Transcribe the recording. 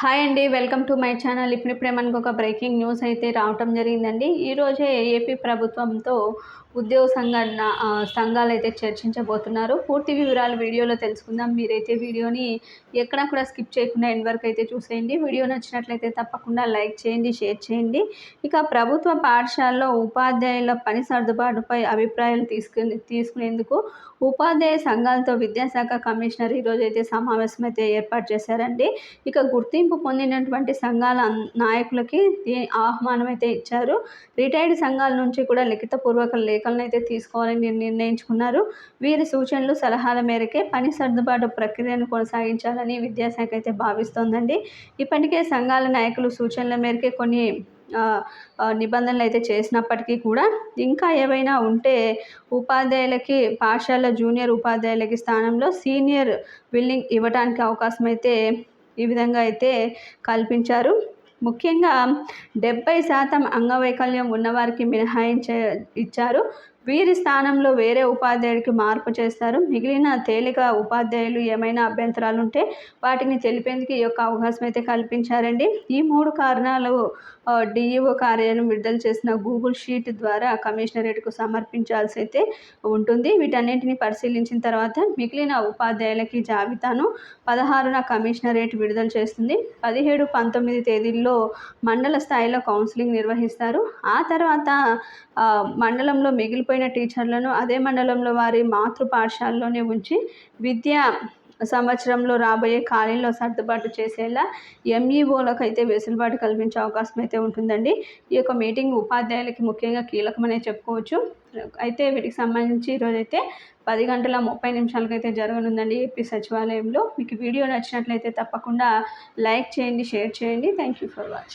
Hi అండి welcome to my channel. ఇప్పుడిప్పుడే మనకు ఒక బ్రేకింగ్ న్యూస్ అయితే రావటం జరిగిందండి. ఈరోజే ఏపీ ప్రభుత్వంతో ఉద్యోగ సంఘటన సంఘాలు అయితే చర్చించబోతున్నారు. పూర్తి వివరాలు వీడియోలో తెలుసుకుందాం. మీరైతే వీడియోని ఎక్కడ కూడా స్కిప్ చేయకుండా ఎండ్ వరకు అయితే చూసేయండి. వీడియో నచ్చినట్లయితే తప్పకుండా లైక్ చేయండి షేర్ చేయండి. ఇక ప్రభుత్వ పాఠశాలలో ఉపాధ్యాయుల పని సర్దుబాటుపై అభిప్రాయాలు తీసుకుని తీసుకునేందుకు ఉపాధ్యాయ సంఘాలతో విద్యాశాఖ కమిషనర్ ఈరోజు అయితే సమావేశం అయితే ఏర్పాటు చేశారండి. ఇక గుర్తింపు పొందినటువంటి సంఘాల నాయకులకి ఆహ్వానం అయితే ఇచ్చారు రిటైర్డ్ సంఘాల నుంచి కూడా లిఖితపూర్వక లేఖలను అయితే తీసుకోవాలని నిర్ణయించుకున్నారు. వీరి సూచనలు సలహాల మేరకే పని సర్దుబాటు ప్రక్రియను కొనసాగించాలని విద్యాశాఖ అయితే భావిస్తోందండి. ఇప్పటికే సంఘాల నాయకులు సూచనల మేరకే కొన్ని నిబంధనలు అయితే చేసినప్పటికీ కూడా ఇంకా ఏవైనా ఉంటే ఉపాధ్యాయులకి పాఠశాల జూనియర్ ఉపాధ్యాయులకి స్థానంలో సీనియర్ బిల్డింగ్ ఇవ్వడానికి అవకాశం అయితే ఈ విధంగా అయితే కల్పించారు. ముఖ్యంగా డెబ్బై శాతం అంగవైకల్యం ఉన్నవారికి మినహాయించ ఇచ్చారు. వీరి స్థానంలో వేరే ఉపాధ్యాయుడికి మార్పు చేస్తారు. మిగిలిన తేలిక ఉపాధ్యాయులు ఏమైనా అభ్యంతరాలు ఉంటే వాటిని తెలిపేందుకు ఈ యొక్క అవకాశం అయితే కల్పించారండి. ఈ మూడు కారణాలు డిఈఓ కార్యాలయం విడుదల చేసిన గూగుల్ షీట్ ద్వారా కమిషనరేట్కు సమర్పించాల్సి అయితే ఉంటుంది. వీటన్నింటిని పరిశీలించిన తర్వాత మిగిలిన ఉపాధ్యాయులకి జాబితాను పదహారున కమిషనరేట్ విడుదల చేస్తుంది. పదిహేడు పంతొమ్మిది తేదీల్లో మండల స్థాయిలో కౌన్సిలింగ్ నిర్వహిస్తారు. ఆ తర్వాత మండలంలో మిగిలిపోయిన టీచర్లను అదే మండలంలో వారి మాతృ పాఠశాలలోనే ఉంచి విద్య సంవత్సరంలో రాబోయే ఖాళీలో సర్దుబాటు చేసేలా ఎంఈఓలకు అయితే వెసులుబాటు కల్పించే అవకాశం అయితే ఉంటుందండి. ఈ యొక్క మీటింగ్ ఉపాధ్యాయులకి ముఖ్యంగా కీలకమనే చెప్పుకోవచ్చు. అయితే వీటికి సంబంధించి ఈరోజైతే పది గంటల ముప్పై నిమిషాలకు అయితే జరగనుందండి ఏపీ సచివాలయంలో. మీకు వీడియో నచ్చినట్లయితే తప్పకుండా లైక్ చేయండి షేర్ చేయండి. Thank you for watching.